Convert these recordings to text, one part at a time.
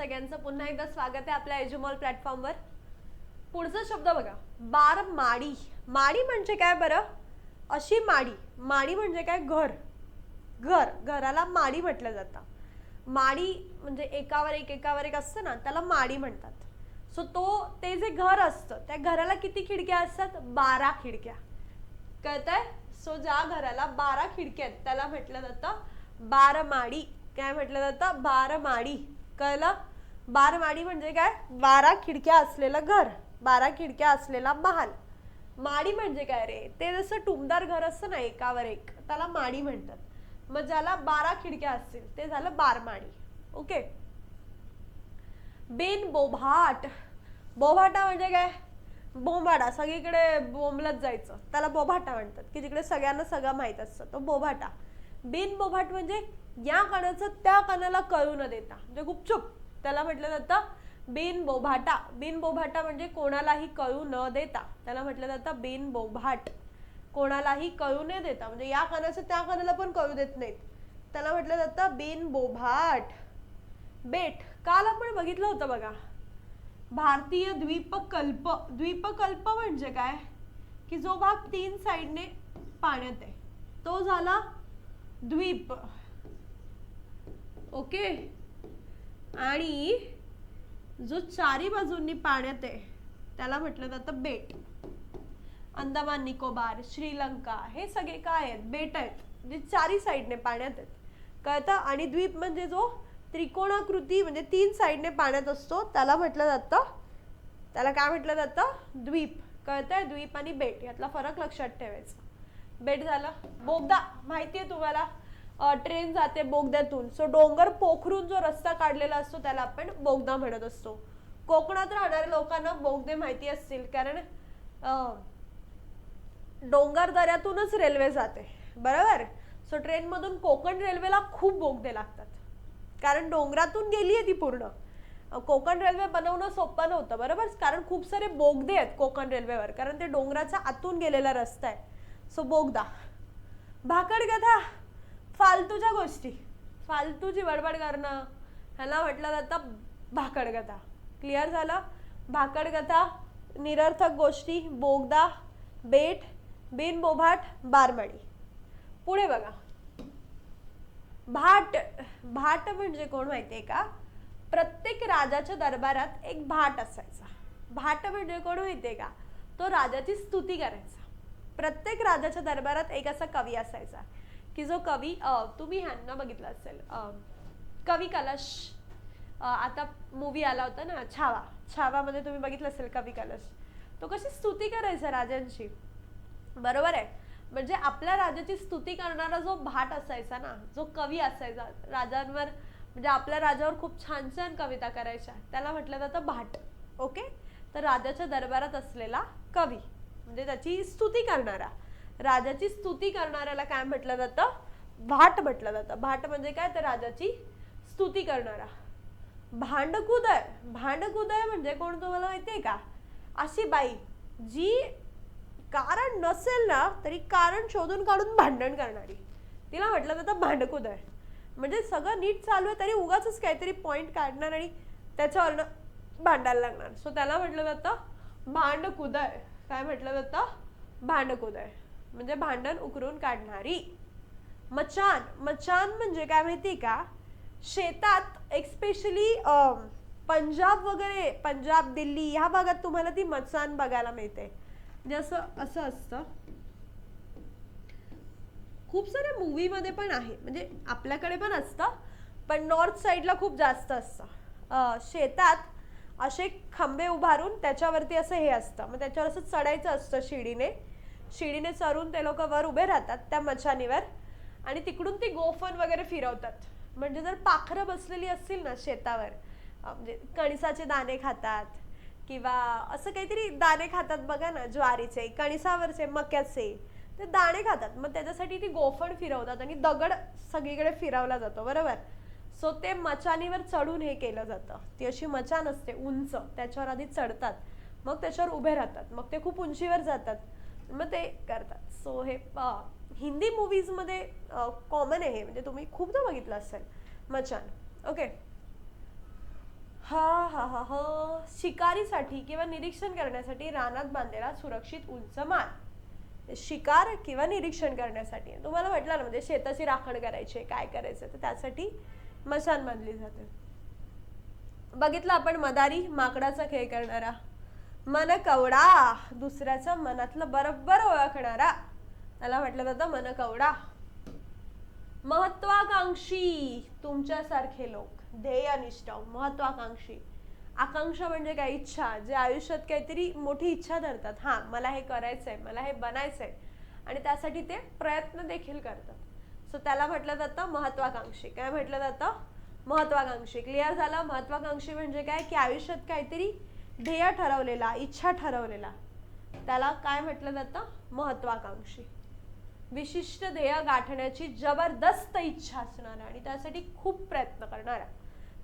सगळ्यांचं पुन्हा एकदा स्वागत आहे आपल्या एज्युमॉल प्लॅटफॉर्मवर. पुढचा शब्द बघा. बार माडी. माडी म्हणजे काय बरं? अशी माडी. माडी म्हणजे काय? घर. घर. घराला माडी म्हटलं जातं. माडी म्हणजे एकावर एक एकावर एक असतं ना त्याला माडी म्हणतात. सो तो ते जे घर असतं त्या घराला किती खिडक्या असतात? बारा खिडक्या. कळतंय? सो ज्या घराला बारा खिडक्या आहेत त्याला म्हटलं जातं बारमाडी. काय म्हटलं जातं? बारमाडी. कळलं? बारमाडी म्हणजे काय? बारा खिडक्या असलेलं घर बारा खिडक्या असलेला महाल. माडी म्हणजे काय रे? ते जसं टुमदार घर असतं ना एकावर एक त्याला माडी म्हणतात. मग ज्याला बारा खिडक्या असतील ते झालं बारमाडी. ओके? बेन बोभाट. बोभाटा म्हणजे काय? बोंबाडा. सगळीकडे बोंबलत जायचं. त्याला बोभाटा म्हणतात की जिकडे सगळ्यांना सगळं माहीत असतं तो बोभाटा. बिन बोभाट म्हणजे या कानाचं त्या कानाला कळू न देता. म्हणजे गुपचूप. त्याला म्हटलं जातं बिन बोभाटा बिन बोभाटा म्हणजे कोणालाही कळू न देता. त्याला म्हटलं जातं बिन बोभाट कोणालाही कळू न देता. म्हणजे या कानाचं त्या कानाला पण कळू देत नाहीत. त्याला म्हटलं जातं बिन बोभाट बेट. काल आपण बघितलं होतं बघा. भारतीय द्वीपकल्प. द्वीपकल्प म्हणजे काय? की जो भाग तीन साईडने पाण्यात आहे. तो झाला द्वीप. ओके? आणि जो चारी बाजूंनी पाण्यात आहे त्याला म्हटलं जातं बेट. अंदमान निकोबार श्रीलंका हे सगळे काय आहेत? बेट आहेत. जे चारी साईडने पाण्यात आहेत. कळतं? आणि द्वीप म्हणजे जो त्रिकोणाकृती म्हणजे तीन साईडने पाण्यात असतो त्याला म्हटलं जातं त्याला काय म्हटलं जातं? द्वीप. कळतंय? द्वीप आणि बेट. यातला फरक लक्षात ठेवायचा. बेट झालं? बोगदा. आहे तुम्हाला? ट्रेन जाते बोगद्यातून. सो डोंगर पोखरून जो रस्ता काढलेला असतो त्याला आपण बोगदा म्हणत असतो. कोकणात राहणाऱ्या लोकांना बोगदे माहिती असतील कारण डोंगर दऱ्यातूनच रेल्वे जाते. बरोबर? सो ट्रेनमधून कोकण रेल्वेला खूप बोगदे लागतात. कारण डोंगरातून गेली आहे ती पूर्ण. कोकण रेल्वे बनवणं सोपं नव्हतं बरोबर? कारण खूप सारे बोगदे आहेत कोकण रेल्वेवर कारण ते डोंगराचा आतून गेलेला रस्ता आहे. सो बोगदा. भाकड गधा. फालतूच्या गोष्टी. फालतूची बडबड करणं. ह्याला म्हटलं जातं भाकडकथा क्लिअर झालं? भाकडकथा निरर्थक गोष्टी बोगदा बेट बिनबोभाट बारबडी. पुढे बघा. भाट भाट म्हणजे कोण माहितीये का? प्रत्येक राजाच्या दरबारात एक भाट असायचा. भाट म्हणजे कोण माहितीये का? तो राजाची स्तुती करायचा. प्रत्येक राजाच्या दरबारात एक असा कवी असायचा. की जो कवी तुम्ही ह्यांना बघितला असेल कवी कलश आता मूवी आला होता ना छावा. छावामध्ये तुम्ही बघितलं असेल कवी कलश. तो कशी स्तुती करायचा राजांची? बरोबर आहे. म्हणजे आपल्या राजाची स्तुती करणारा जो भाट असायचा ना जो कवी असायचा राजांवर म्हणजे आपल्या राजावर खूप छान छान कविता करायच्या. त्याला म्हटलं जातं भाट. ओके? तर राजाच्या दरबारात असलेला कवी. म्हणजे त्याची स्तुती करणारा. राजाची स्तुती करणाऱ्याला काय म्हटलं जातं? भाट म्हटलं जातं. भाट म्हणजे काय? तर राजाची स्तुती करणारा. भांडकुदय भांडकुदय म्हणजे कोण तुम्हाला माहितीये का? अशी बाई जी कारण नसेल ना तरी कारण शोधून काढून भांडण करणारी. तिला म्हटलं जातं भांडकुदय म्हणजे सगळं नीट चालू आहे तरी उगाच काहीतरी पॉईंट काढणार आणि त्याच्यावरनं भांडायला लागणार. सो त्याला म्हटलं जातं भांडकुदय काय म्हटलं जातं? भांडकुदय म्हणजे भांडण उकरून काढणारी. मचान मचान म्हणजे काय माहिती का? शेतात एक्स्पेशली पंजाब वगैरे पंजाब दिल्ली ह्या भागात तुम्हाला ती मचान बघायला मिळते. म्हणजे असं असं असतं. खूप साऱ्या मूवीमध्ये पण आहे. म्हणजे आपल्याकडे पण असतं पण नॉर्थ साईडला खूप जास्त असतं. शेतात असे खंबे उभारून त्याच्यावरती असं हे असतं. मग त्याच्यावर असं चढायचं असतं शिडीने. शिडीने चरून ते लोक वर उभे राहतात त्या मचानीवर आणि तिकडून ती गोफन वगैरे फिरवतात. म्हणजे जर पाखरं बसलेली असतील ना शेतावर म्हणजे कणसाचे दाणे खातात किंवा असं काहीतरी दाणे खातात बघा ना ज्वारीचे कणसावरचे मक्याचे ते दाणे खातात. मग त्याच्यासाठी ती गोफण फिरवतात आणि दगड सगळीकडे फिरवला जातो बरोबर? सो ते मचानीवर चढून हे केलं जातं. ती अशी मचान असते उंच त्याच्यावर आधी चढतात. मग त्याच्यावर उभे राहतात. मग ते खूप उंचीवर जातात. मग ते करतात. सो हे हिंदी मूवीजमध्ये कॉमन आहे म्हणजे तुम्ही खूपदा बघितलं असेल. मचान. ओके हा हा हा हा. शिकारीसाठी किंवा निरीक्षण करण्यासाठी रानात बांधलेला सुरक्षित उंच मान शिकार किंवा निरीक्षण करण्यासाठी. तुम्हाला म्हटलं ना म्हणजे शेताची राखण करायची आहे, काय करायचं तर त्यासाठी मशान बांधली जाते. बघितलं आपण मदारी माकडाचा खेळ करणारा. मन कवडा. दुसऱ्याचं मनातलं बरोबर ओळखणारा. त्याला म्हटलं जातं मन कवडा. महत्वाकांक्षी तुमच्यासारखे लोक. ध्येयनिष्ठ महत्वाकांक्षी. आकांक्षा म्हणजे काय? इच्छा. जे आयुष्यात काहीतरी मोठी इच्छा धरतात. हा मला हे करायचंय मला हे बनायचंय. आणि त्यासाठी ते प्रयत्न देखील करतात. सो त्याला म्हटलं जातं महत्वाकांक्षी. काय म्हटलं जातं? महत्वाकांक्षी. क्लिअर झालं? महत्वाकांक्षी म्हणजे काय? की आयुष्यात काहीतरी ध्येय ठरवलेला इच्छा ठरवलेला. त्याला काय म्हटलं जातं? महत्वाकांक्षी. विशिष्ट ध्येय गाठण्याची जबरदस्त इच्छा असणारा आणि त्यासाठी खूप प्रयत्न करणारा.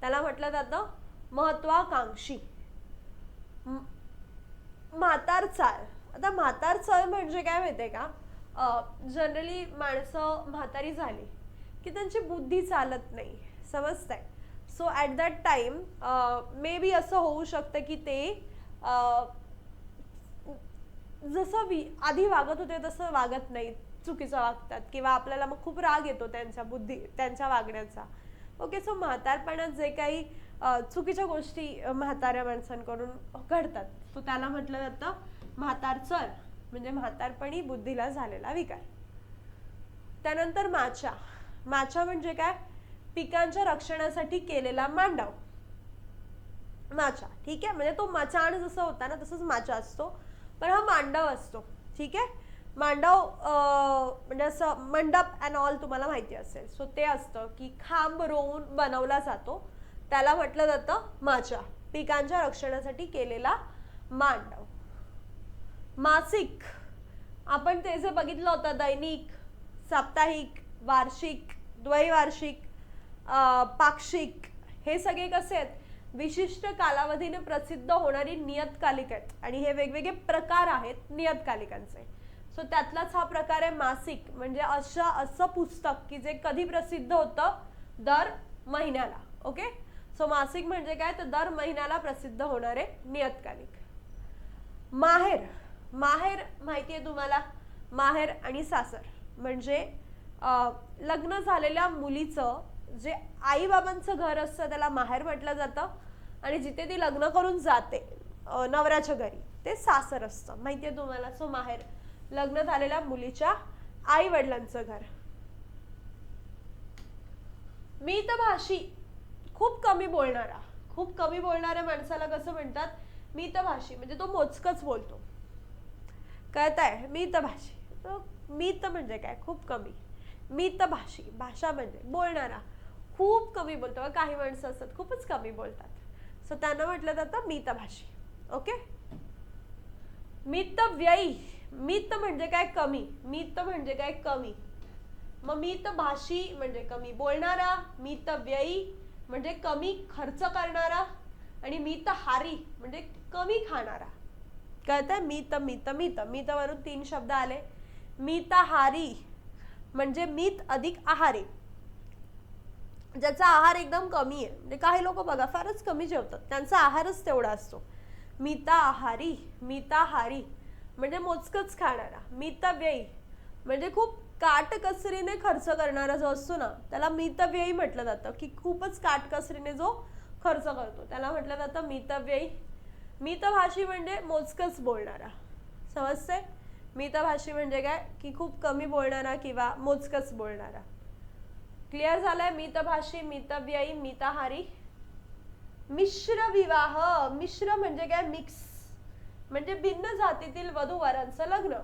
त्याला म्हटलं जातं महत्वाकांक्षी. म्हातार चाल. आता म्हातार चाल म्हणजे काय माहिती का? जनरली माणसं म्हातारी झाली की त्यांची बुद्धी चालत नाही. समजतंय? So at that time maybe असं होऊ शकतं की ते uh, जसं वि आधी वागत होते तसं वागत नाही चुकीचं वागतात. किंवा आपल्याला मग खूप राग येतो त्यांच्या बुद्धी त्यांच्या वागण्याचा. ओके सो म्हातारपणात जे काही uh, चुकीच्या गोष्टी म्हाताऱ्या माणसांकडून घडतात. सो त्याला म्हटलं जातं म्हातार चल. म्हणजे म्हातारपणी बुद्धीला झालेला विकार. त्यानंतर माचा. माचा म्हणजे काय? पिकांच्या रक्षणासाठी केलेला मांडव. माचा ठीक आहे? म्हणजे तो मचाण जसं होता ना तसंच माचा असतो. पण हा मांडव असतो ठीक आहे? मांडव म्हणजे असं मंडप अँड ऑल तुम्हाला माहिती असेल. सो ते असतं की खांब रोवून बनवला जातो. त्याला म्हटलं जातं माचा. पिकांच्या रक्षणासाठी केलेला मांडव. मासिक. आपण ते जे बघितलं होतं दैनिक साप्ताहिक वार्षिक द्वैवार्षिक पाक्षिक. हे सगळे कसे आहेत? विशिष्ट कालावधीने प्रसिद्ध होणारी नियतकालिक आहेत. आणि हे वेगवेगळे प्रकार आहेत नियतकालिकांचे. सो त्यातलाच हा प्रकार आहे मासिक. म्हणजे अशा असं पुस्तक की जे कधी प्रसिद्ध होतं? दर महिन्याला. ओके सो मासिक म्हणजे काय? तर दर महिन्याला प्रसिद्ध होणारे नियतकालिक. माहेर. माहेर माहिती आहे तुम्हाला? माहेर आणि सासर. म्हणजे लग्न झालेल्या मुलीचं जे आई बाबांचं घर असतं त्याला माहेर म्हटलं जातं आणि जिथे ती लग्न करून जाते नवऱ्याच्या घरी ते सासर असतं. माहिती आहे तुम्हाला? सो माहेर लग्न झालेल्या मुलीच्या आई वडिलांचं घर. मी तर भाषी खूप कमी बोलणारा. खूप कमी बोलणाऱ्या माणसाला कसं म्हणतात? मी तर भाषी म्हणजे तो मोजकच बोलतो. कळत आहे मी तर भाषी. मी तर म्हणजे काय? खूप कमी. मी तर भाषी. भाषा म्हणजे बोलणारा. खूप कमी बोलतो काही माणसं असतात खूपच कमी बोलतात. सो त्यांना म्हटलं जातं मितभाषी भाषी ओके मित व्ययी मित म्हणजे काय कमी मित म्हणजे काय कमी? मग मित भाषी म्हणजे कमी बोलणारा मित व्ययी म्हणजे कमी खर्च करणारा आणि मित हारी म्हणजे कमी खाणारा. कळतंय? मित मित मित. मित वरून तीन शब्द आले. मिताहारी म्हणजे मित अधिक आहारी. ज्याचा आहार एकदम कमी आहे. म्हणजे काही लोक बघा फारच कमी जेवतात. त्यांचा आहारच तेवढा असतो. मिता आहारी मिताहारी म्हणजे मोजकच खाणारा. मितव्ययी म्हणजे खूप काटकसरीने खर्च करणारा जो असतो ना त्याला मितव्ययी म्हटलं जातं. की खूपच काटकसरीने जो खर्च करतो. त्याला म्हटलं जातं मितव्ययी. मितभाषी म्हणजे मोजकच बोलणारा. समजते मितभाषी म्हणजे काय? की खूप कमी बोलणारा किंवा मोजकच बोलणारा. क्लिअर झालंय? मितभाषी मितव्ययी मिताहारी. मिश्र विवाह मिश्र म्हणजे काय? मिक्स म्हणजे भिन्न जातीतील वधू वरांचं लग्न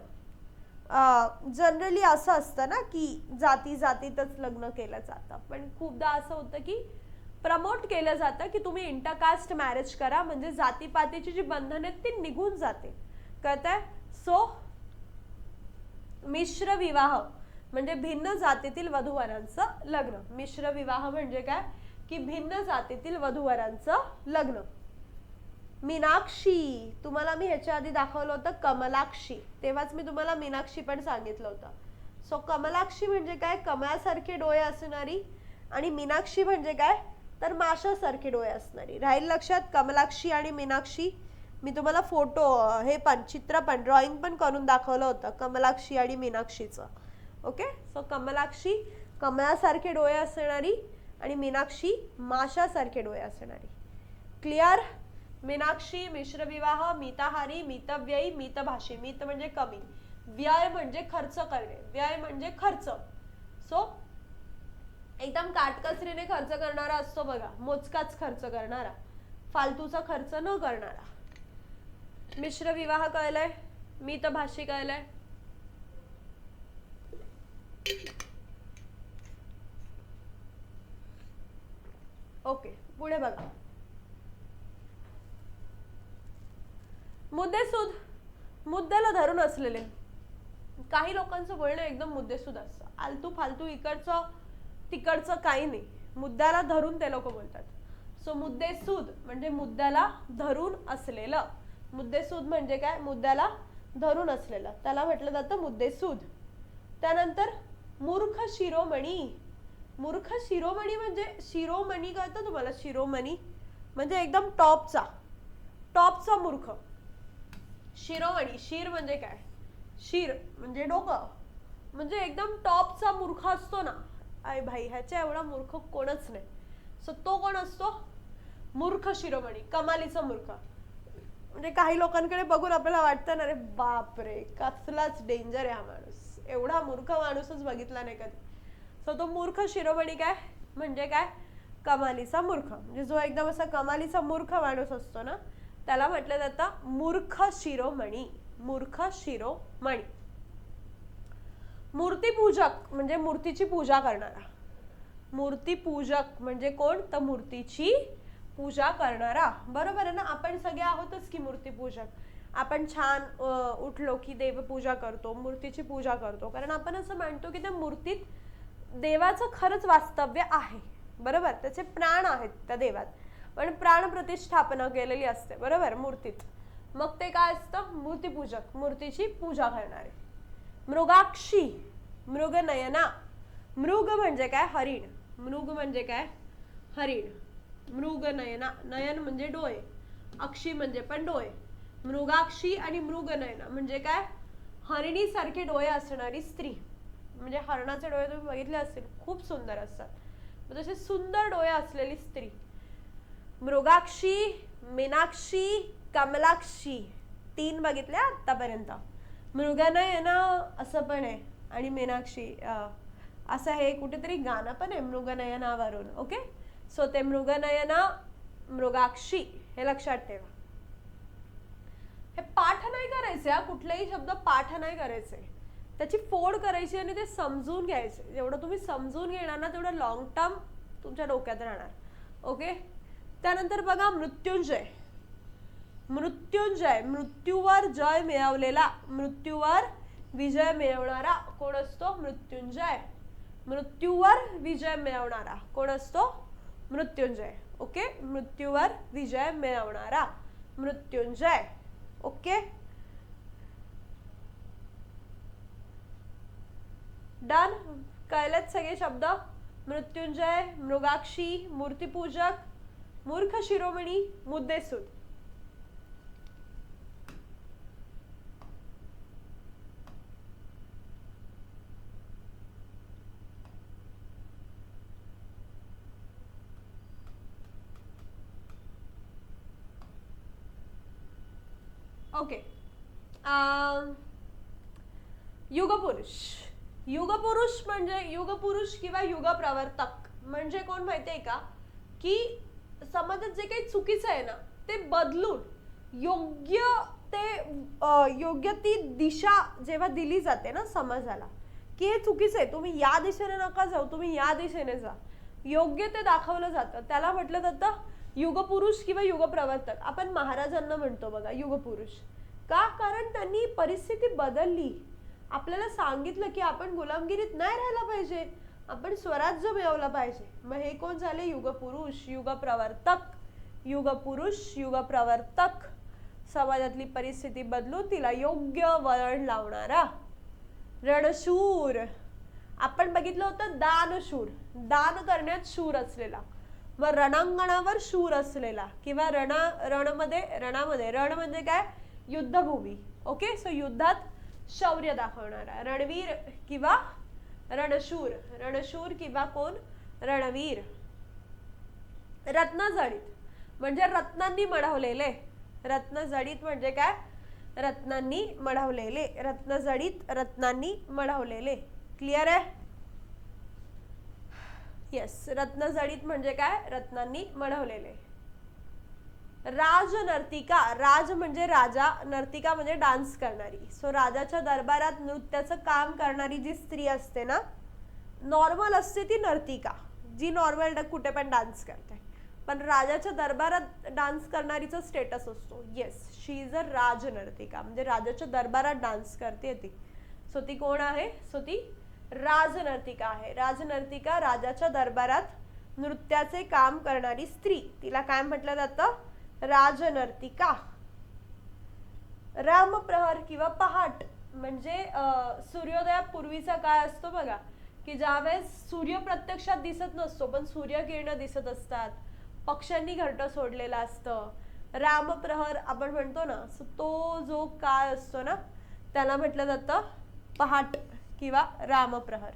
जनरली असं असतं ना की जाती जातीतच लग्न केलं जातं. पण खूपदा असं होतं की प्रमोट केलं जातं की तुम्ही इंटरकास्ट मॅरेज करा. म्हणजे जातीपातीची जी बंधन आहेत ती निघून जाते. कळतंय? सो मिश्र विवाह. म्हणजे भिन्न जातीतील वधूवरांचं लग्न. मिश्र विवाह म्हणजे काय? की भिन्न जातीतील वधूवरांचं लग्न. मीनाक्षी. तुम्हाला मी ह्याच्या आधी दाखवलं होतं कमलाक्षी. तेव्हाच मी तुम्हाला मीनाक्षी पण सांगितलं होतं. सो कमलाक्षी म्हणजे काय? कमळासारखे डोळे असणारी आणि मीनाक्षी म्हणजे काय? तर माशासारखे डोळे असणारी. राहील लक्षात? कमलाक्षी आणि मीनाक्षी. मी तुम्हाला फोटो हे पण चित्र पण ड्रॉइंग पण करून दाखवलं होतं कमलाक्षी आणि मीनाक्षीचं. ओके? सो कमलाक्षी कमळासारखे डोळे असणारी आणि मीनाक्षी माशासारखे डोळे असणारी. क्लिअर मीनाक्षी मिश्रविवाह मिताहारी मितव्ययी मितभाषी. मित म्हणजे कमी. व्यय म्हणजे खर्च करणे. व्यय म्हणजे खर्च. सो एकदम काटकसरीने खर्च करणारा असतो बघा. मोजकाच खर्च करणारा. फालतूचा खर्च न करणारा. मिश्र विवाह कळलाय? मितभाषी कळलाय? ओके पुढे बघा. मुद्देसूद मुद्द्याला धरून असलेले. काही लोकांचं बोलणं एकदम मुद्देसूद असतं. आलतू फालतू इकडचं तिकडचं काही नाही. मुद्द्याला धरून ते लोक बोलतात. सो मुद्देसूद म्हणजे मुद्द्याला धरून असलेलं. मुद्देसूद म्हणजे काय? मुद्द्याला धरून असलेलं. त्याला म्हटलं जातं मुद्देसूद त्यानंतर मूर्ख शिरोमणी. मूर्ख शिरोमणी म्हणजे शिरोमणी कळतं तुम्हाला? शिरोमणी म्हणजे एकदम टॉपचा. टॉपचा मूर्ख. शिरोमणी शिर म्हणजे काय? शिर म्हणजे डोकं. म्हणजे एकदम टॉपचा मूर्ख असतो ना. आय भाई ह्याच्या एवढा मूर्ख कोणच नाही. सो तो कोण असतो? मूर्ख शिरोमणी कमालीचा मूर्ख. म्हणजे काही लोकांकडे बघून आपल्याला वाटतं ना रे बापरे कसलाच डेंजर आहे हा माणूस. एवढा मूर्ख माणूसच बघितला नाही कधी. सो तो मूर्ख शिरोमणी काय? म्हणजे काय? कमालीचा मूर्ख. म्हणजे जो एकदम असा कमालीचा मूर्ख माणूस असतो ना त्याला म्हटलं जातं मूर्ख शिरोमणी. मूर्ख शिरोमणी. मूर्तीपूजक म्हणजे मूर्तीची पूजा करणारा. मूर्तीपूजक म्हणजे कोण? तर मूर्तीची पूजा करणारा. बरोबर आहे ना? आपण सगळे आहोतच की मूर्तीपूजक. आपण छान उठलो की देवपूजा करतो मूर्तीची पूजा करतो. कारण आपण असं मानतो की त्या मूर्तीत देवाचं खरंच वास्तव्य आहे. बरोबर? त्याचे प्राण आहेत त्या देवात. पण प्राण प्रतिष्ठापना केलेली असते. बरोबर? मूर्तीत. मग ते काय असतं? मूर्तीपूजक. मूर्तीची पूजा करणारे. मृगाक्षी. मृगनयना. मृग म्हणजे काय? हरिण. मृग म्हणजे काय? हरिण. मृगनयना. नयन म्हणजे डोळे. अक्षी म्हणजे पण डोळे. मृगाक्षी आणि मृगनयना. म्हणजे काय? हरिणीसारखे डोळे असणारी स्त्री. म्हणजे हरणाचे डोळे तुम्ही बघितले असतील खूप सुंदर असतात. तसे सुंदर डोळे असलेली स्त्री. मृगाक्षी मीनाक्षी कमलाक्षी तीन बघितल्या आतापर्यंत मृगनयना असं पण आहे आणि मीनाक्षी असं हे कुठेतरी गाणं पण आहे मृगनयनावरून ओके? सो ते मृगनयना मृगाक्षी हे लक्षात ठेवा. हे पाठ नाही करायचे हा कुठलेही शब्द पाठ नाही करायचे. त्याची फोड करायची आणि ते समजून घ्यायचे. जेवढं तुम्ही समजून घेणार ना तेवढं लॉंग टर्म तुमच्या डोक्यात राहणार. ओके त्यानंतर बघा मृत्युंजय. मृत्युंजय मृत्यूवर जय मिळवलेला मृत्यूवर विजय मिळवणारा कोण असतो? मृत्युंजय. मृत्यूवर विजय मिळवणारा कोण असतो? मृत्युंजय. ओके मृत्यूवर विजय मिळवणारा मृत्युंजय. ओके डन कळलेत सगळे शब्द? मृत्युंजय मृगाक्षी मूर्तिपूजक मूर्ख शिरोमणी मुद्देसूद. Okay um, युगपुरुष. युगपुरुष म्हणजे युगपुरुष किंवा युगप्रवर्तक म्हणजे कोण माहिती आहे का? की समाजात जे काही चुकीचं आहे ना ते बदलून योग्य ते योग्य ती दिशा जेव्हा दिली जाते ना समाजाला की हे चुकीचं आहे तुम्ही या दिशेने नका जाऊ तुम्ही या दिशेने जा. योग्य ते दाखवलं जातं. त्याला म्हटलं जातं युगपुरुष किंवा युगप्रवर्तक. आपण महाराजांना म्हणतो बघा युगपुरुष. का? कारण त्यांनी परिस्थिती बदलली. आपल्याला सांगितलं की आपण गुलामगिरीत नाही राहायला पाहिजे. आपण स्वराज्य मिळवलं पाहिजे. मग हे कोण झाले? युगपुरुष युगप्रवर्तक. युगपुरुष युगप्रवर्तक. समाजातली परिस्थिती बदलून तिला योग्य वळण लावणारा. रणशूर. आपण बघितलं होतं दानशूर. दान करण्यात शूर असलेला. व रणांगणावर शूर असलेला किंवा रणा रणमध्ये रणामध्ये रण म्हणजे काय? युद्धभूमी. ओके? सो युद्धात शौर्य दाखवणारा. रणवीर किंवा रणशूर. रणशूर किंवा कोण? रणवीर. रत्नजडीत. म्हणजे रत्नांनी मढवलेले. रत्नजडीत म्हणजे काय? रत्नांनी मढवलेले. रत्नजडीत रत्नांनी मढवलेले. क्लिअर आहे? येस रत्नजडित म्हणजे काय? रत्नांनी मढवलेले. राज नर्तिका राज म्हणजे राजा नर्तिका म्हणजे डान्स करणारी. सो राजाच्या दरबारात नृत्याचं काम करणारी जी स्त्री असते ना नॉर्मल असते ती नर्तिका जी नॉर्मल कुठे पण डान्स करते. पण राजाच्या दरबारात डान्स करणारीचा स्टेटस असतो. येस शी इज अ राज नर्तिका म्हणजे राजाच्या दरबारात डान्स करते ती. सो ती कोण आहे? सो ती राजनर्तिका आहे. राजनर्तिका राजाच्या दरबारात नृत्याचे काम करणारी स्त्री. तिला काय म्हटलं जातं? राजनर्तिका. रामप्रहर किंवा पहाट म्हणजे सूर्योदयापूर्वीचा काळ असतो बघा की ज्यावेळेस सूर्य प्रत्यक्षात दिसत नसतो पण सूर्यकिरण दिसत असतात. पक्ष्यांनी घरटं सोडलेलं असतं. रामप्रहर आपण म्हणतो ना तो जो काळ असतो ना त्याला म्हटलं जातं पहाट. किंवा रामप्रहर.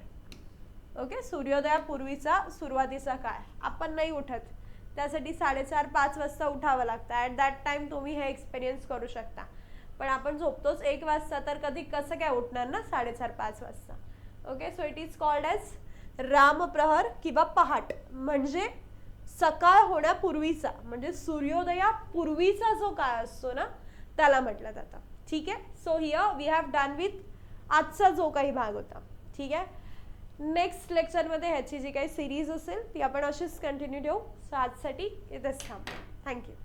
ओके सूर्योदयापूर्वीचा सुरुवातीचा काळ. आपण नाही उठत. त्यासाठी साडेचार पाच वाजता उठावं लागतं. ॲट दॅट टाइम तुम्ही हे एक्सपिरियन्स करू शकता. पण आपण झोपतोच एक वाजता तर कधी कसं काय उठणार ना साडेचार पाच वाजता? Okay so it is called as रामप्रहर किंवा पहाट. म्हणजे सकाळ होण्यापूर्वीचा म्हणजे सूर्योदयापूर्वीचा जो काळ असतो ना त्याला म्हटलं जातं. ठीक आहे? So here we have done with आजचा जो काही भाग होता. ठीक आहे? नेक्स्ट लेक्चरमध्ये ह्याची जी काही सिरीज असेल ती आपण अशीच कंटिन्यू ठेवू. सो आजसाठी इथेच थांबू. थँक्यू